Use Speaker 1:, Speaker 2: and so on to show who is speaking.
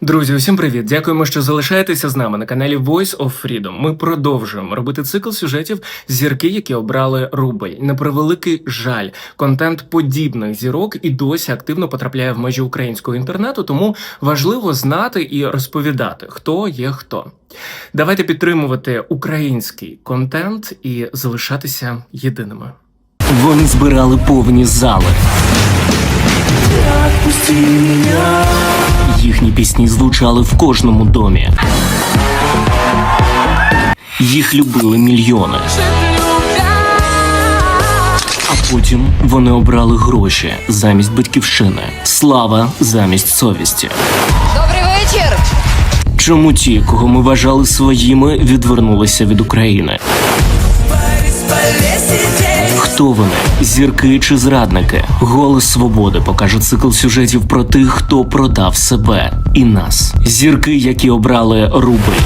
Speaker 1: Друзі, усім привіт! Дякуємо, що залишаєтеся з нами на каналі Voice of Freedom. Ми продовжуємо робити цикл сюжетів зірки, які обрали рубль. На превеликий жаль, контент подібних зірок і досі активно потрапляє в межі українського інтернету, тому важливо знати і розповідати, хто є хто. Давайте підтримувати український контент і залишатися єдиними. Вони збирали повні зали. Їхні пісні звучали в кожному домі. Їх любили мільйони. А потім вони обрали гроші замість батьківщини, слава замість совісті.
Speaker 2: Добрий вечір!
Speaker 1: Чому ті, кого ми вважали своїми, відвернулися від України? Хто? Зірки чи зрадники? Голос свободи покаже цикл сюжетів про тих, хто продав себе і нас. Зірки, які обрали рубль.